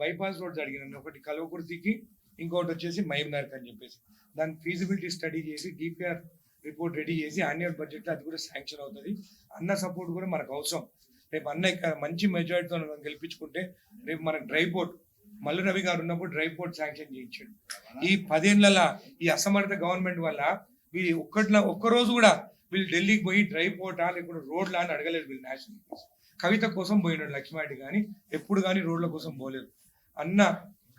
Bypass roads అడిగినాను ఒకటి కల్వకుర్తికి ఇంకొకటి వచ్చేసి మహబూబ్నగర్ అని చెప్పేసి. దాని ఫీజిబిలిటీ స్టడీ చేసి డిపిఆర్ రిపోర్ట్ రెడీ చేసి ఆన్యువల్ బడ్జెట్లో అది కూడా శాంక్షన్ అవుతుంది. అన్న సపోర్ట్ కూడా మనకు అవసరం. రేపు అన్న ఇక్కడ మంచి మెజారిటీతో గెలిపించుకుంటే రేపు మనకు డ్రై పోర్ట్ మల్లు రవి గారు ఉన్నప్పుడు డ్రై పోర్ట్ శాంక్షన్ చేయించాడు. ఈ పదేళ్ళ ఈ అసమర్థ గవర్నమెంట్ వల్ల వీళ్ళు ఒక్కట్లా ఒక్క రోజు కూడా వీళ్ళు ఢిల్లీకి పోయి డ్రై పోర్టా లేకుంటే రోడ్లా అని అడగలేదు వీళ్ళు నేషనల్ కవిత కోసం పోయినాడు లక్ష్మారెడ్డి కానీ ఎప్పుడు కానీ రోడ్ల కోసం పోలేదు. అన్న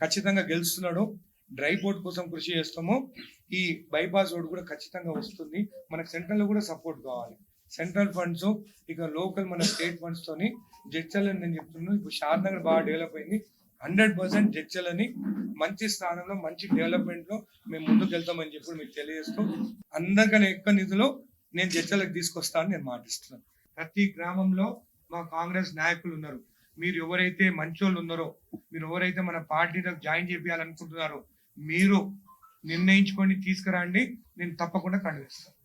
ఖచ్చితంగా గెలుస్తున్నాడు. డ్రై బోర్డ్ కోసం కృషి చేస్తాము. ఈ బైపాస్ రోడ్ కూడా ఖచ్చితంగా వస్తుంది. మనకు సెంట్రల్లో కూడా సపోర్ట్ కావాలి. సెంట్రల్ ఫండ్స్ ఇక లోకల్ మన స్టేట్ ఫండ్స్ తోని జడ్చల్ అని నేను చెప్తున్నాను. ఇప్పుడు షాద్ నగర్ బాగా డెవలప్ అయింది. హండ్రెడ్ పర్సెంట్ జడ్చల్ అని మంచి స్థానంలో మంచి డెవలప్మెంట్లో మేము ముందుకు వెళ్తామని చెప్పి మీకు తెలియజేస్తూ అందరికన్నా ఎక్కువ నిధులు నేను జడ్చలకు తీసుకొస్తానని నేను మాటిస్తున్నాను. ప్రతి గ్రామంలో మా కాంగ్రెస్ నాయకులు ఉన్నారు. మీరు ఎవరైతే మంచోళ్ళు ఉన్నారో మీరు ఎవరైతే మన పార్టీలో జాయిన్ చేయాలనుకుంటున్నారో మీరు నిర్ణయించుకొని తీసుకురండి. నేను తప్పకుండా కనిపిస్తాను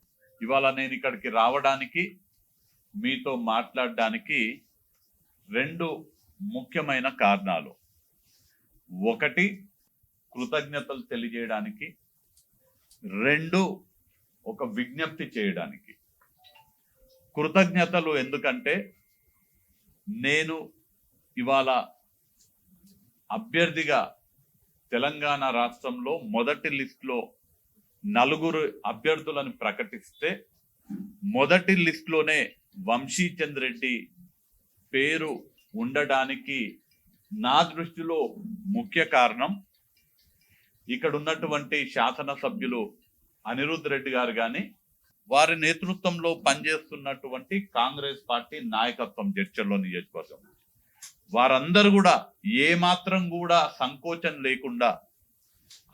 ఇవాళ నేను ఇక్కడికి రావడానికి మీతో మాట్లాడడానికి రెండు ముఖ్యమైన కారణాలు. ఒకటి కృతజ్ఞతలు తెలియజేయడానికి. రెండు ఒక విజ్ఞప్తి చేయడానికి. కృతజ్ఞతలు ఎందుకంటే నేను ఇవాళ అభ్యర్థిగా తెలంగాణ రాష్ట్రంలో మొదటి లిస్టులో నలుగురు అభ్యర్థులను ప్రకటిస్తే మొదటి లిస్టులోనే వంశీచంద్ రెడ్డి పేరు ఉండడానికి నా దృష్టిలో ముఖ్య కారణం ఇక్కడ ఉన్నటువంటి శాసనసభ్యులు అనిరుద్ రెడ్డి గారు కానీ వారి నేతృత్వంలో పనిచేస్తున్నటువంటి కాంగ్రెస్ పార్టీ నాయకత్వం చర్చల్లో నియోజకవర్గం. వారందరూ కూడా ఏ మాత్రం కూడా సంకోచం లేకుండా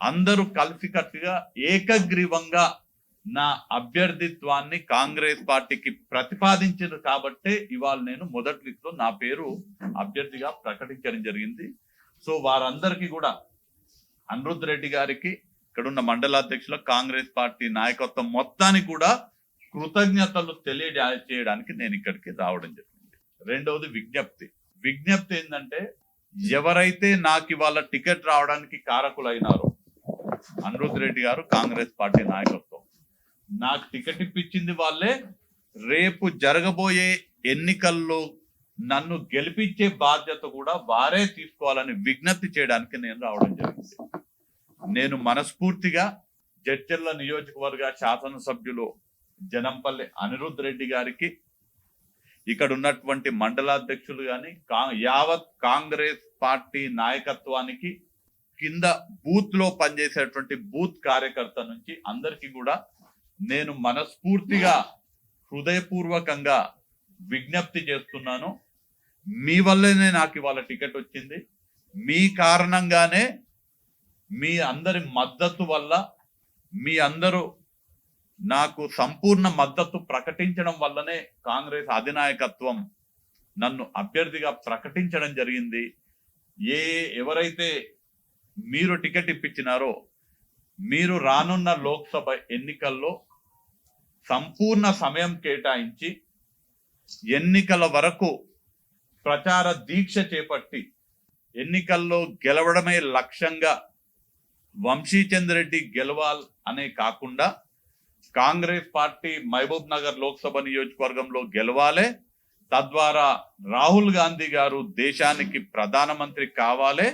అందరూ కలిసికట్టుగా ఏకగ్రీవంగా నా అభ్యర్థిత్వాన్ని కాంగ్రెస్ పార్టీకి ప్రతిపాదించారు కాబట్టే ఇవాళ నేను మొదటి నా పేరు అభ్యర్థిగా ప్రకటించడం జరిగింది. సో వారందరికీ కూడా అనిరుద్ రెడ్డి గారికి ఇక్కడ ఉన్న మండలాధ్యక్షుల కాంగ్రెస్ పార్టీ నాయకత్వం మొత్తానికి కూడా కృతజ్ఞతలు తెలియజేయడానికి నేను ఇక్కడికి రావడం జరిగింది. రెండవది విజ్ఞప్తి. విజ్ఞప్తి ఏంటంటే ఎవరైతే నాకు ఇవాళ టికెట్ రావడానికి కారకులైనారో అనిరుద్ రెడ్డి గారు కాంగ్రెస్ పార్టీ నాయకత్వం. నాకు టికెట్ ఇప్పించింది వాళ్ళే రేపు జరగబోయే ఎన్నికల్లో నన్ను గెలిపించే బాధ్యత కూడా వారే తీసుకోవాలని విజ్ఞప్తి చేయడానికి నేను రావడం జరిగింది. నేను మనస్ఫూర్తిగా జడ్చెర్ల నియోజకవర్గ శాసనసభ్యులు జనంపల్లి అనిరుద్ రెడ్డి గారికి ఇక్కడ ఉన్నటువంటి మండలాధ్యక్షులు కానీ కా యావత్ కాంగ్రెస్ పార్టీ నాయకత్వానికి కింద బూత్లో పనిచేసేటువంటి బూత్ కార్యకర్త నుంచి అందరికీ కూడా నేను మనస్ఫూర్తిగా హృదయపూర్వకంగా విజ్ఞప్తి చేస్తున్నాను. మీ వల్లనే నాకు ఇవాళ టికెట్ వచ్చింది. మీ కారణంగానే మీ అందరి మద్దతు వల్ల మీ అందరూ నాకు సంపూర్ణ మద్దతు ప్రకటించడం వల్లనే కాంగ్రెస్ అధినాయకత్వం నన్ను అభ్యర్థిగా ప్రకటించడం జరిగింది. ఏ ఎవరైతే మీరు టికెట్ ఇప్పించినారో మీరు రానున్న లోక్సభ ఎన్నికల్లో సంపూర్ణ సమయం కేటాయించి ఎన్నికల వరకు ప్రచార దీక్ష చేపట్టి ఎన్నికల్లో గెలవడమే లక్ష్యంగా వంశీచంద్రెడ్డి గెలవాల్ అనే కాకుండా కాంగ్రెస్ పార్టీ మహబూబ్ నగర్ లోక్సభ నియోజకవర్గంలో గెలవాలే తద్వారా రాహుల్ గాంధీ గారు దేశానికి ప్రధానమంత్రి కావాలే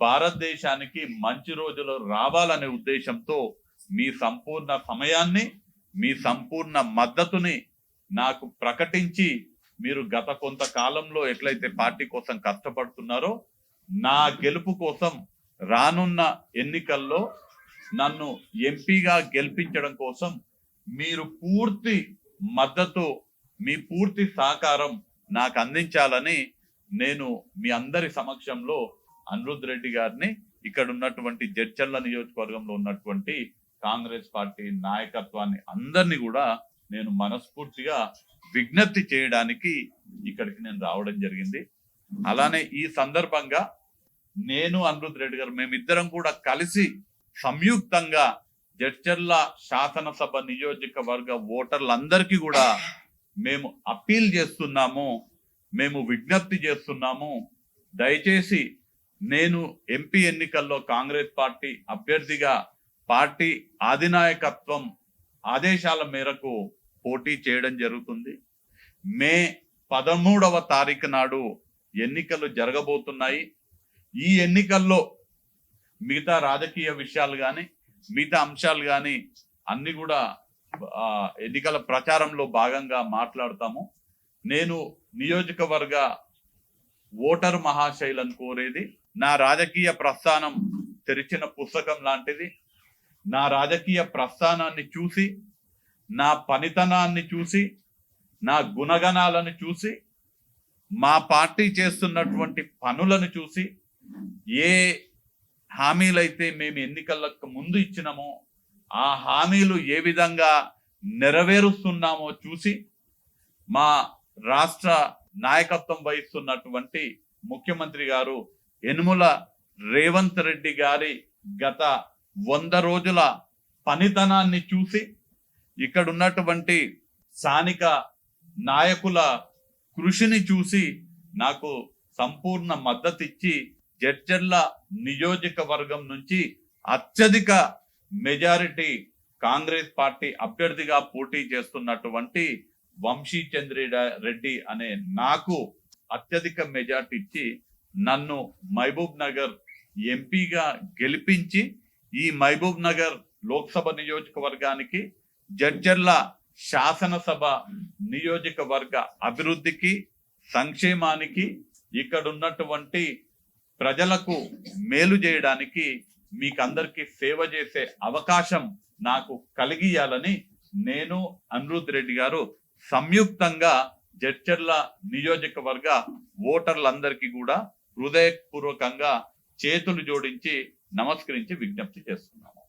భారతదేశానికి మంచి రోజులు రావాలనే ఉద్దేశంతో మీ సంపూర్ణ సమయాన్ని మీ సంపూర్ణ మద్దతుని నాకు ప్రకటించి మీరు గత కొంతకాలంలో ఎట్లయితే పార్టీ కోసం కష్టపడుతున్నారో నా గెలుపు కోసం రానున్న ఎన్నికల్లో నన్ను ఎంపీగా గెలిపించడం కోసం మీరు పూర్తి మద్దతు మీ పూర్తి సహకారం నాకు అందించాలని నేను మీ అందరి సమక్షంలో అనిరుద్ రెడ్డి గారిని ఇక్కడ ఉన్నటువంటి జడ్చర్ల నియోజకవర్గంలో ఉన్నటువంటి కాంగ్రెస్ పార్టీ నాయకత్వాన్ని అందరినీ కూడా నేను మనస్ఫూర్తిగా విజ్ఞప్తి చేయడానికి ఇక్కడికి నేను రావడం జరిగింది. అలానే ఈ సందర్భంగా నేను అనిరుద్ రెడ్డి గారు మేమిద్దరం కూడా కలిసి సంయుక్తంగా జడ్చర్ల శాసనసభ నియోజకవర్గ ఓటర్లందరికీ కూడా మేము అప్పీల్ చేస్తున్నాము మేము విజ్ఞప్తి చేస్తున్నాము. దయచేసి నేను ఎంపీ ఎన్నికల్లో కాంగ్రెస్ పార్టీ అభ్యర్థిగా పార్టీ అధినాయకత్వం ఆదేశాల మేరకు పోటీ చేయడం జరుగుతుంది. మే పదమూడవ తారీఖు నాడు ఎన్నికలు జరగబోతున్నాయి. ఈ ఎన్నికల్లో మిగతా రాజకీయ విషయాలు కానీ మిగతా అంశాలు కానీ అన్ని కూడా ఎన్నికల ప్రచారంలో భాగంగా మాట్లాడతాము. నేను నియోజకవర్గ ఓటర్ మహాశైలను కోరేది నా రాజకీయ ప్రస్థానం తెరిచిన పుస్తకం లాంటిది. నా రాజకీయ ప్రస్థానాన్ని చూసి నా పనితనాన్ని చూసి నా గుణగణాలను చూసి మా పార్టీ చేస్తున్నటువంటి పనులను చూసి ఏ హామీలైతే మేము ఎన్నికలకు ముందు ఇచ్చినామో ఆ హామీలు ఏ విధంగా నెరవేరుస్తున్నామో చూసి మా రాష్ట్ర నాయకత్వం వహిస్తున్నటువంటి ముఖ్యమంత్రి గారు యనుమల రేవంత్ రెడ్డి గారి గత వంద రోజుల పనితనాన్ని చూసి ఇక్కడ ఉన్నటువంటి స్థానిక నాయకుల కృషిని చూసి నాకు సంపూర్ణ మద్దతు ఇచ్చి జడ్చర్ల నియోజకవర్గం నుంచి అత్యధిక మెజారిటీ కాంగ్రెస్ పార్టీ అభ్యర్థిగా పోటీ చేస్తున్నటువంటి వంశీ చంద్ర రెడ్డి అనే నాకు అత్యధిక మెజార్టీ ఇచ్చి నన్ను మహబూబ్ నగర్ ఎంపీగా గెలిపించి ఈ మహబూబ్ నగర్ లోక్సభ నియోజకవర్గానికి జడ్జర్ల శాసనసభ నియోజకవర్గ అభివృద్ధికి సంక్షేమానికి ఇక్కడ ఉన్నటువంటి ప్రజలకు మేలు చేయడానికి మీకందరికీ సేవ చేసే అవకాశం నాకు కలిగియాలని నేను అనిరుద్ రెడ్డి గారు సంయుక్తంగా జడ్చర్ల నియోజకవర్గ ఓటర్లందరికీ కూడా హృదయపూర్వకంగా చేతులు జోడించి నమస్కరించి విజ్ఞప్తి చేస్తున్నాము.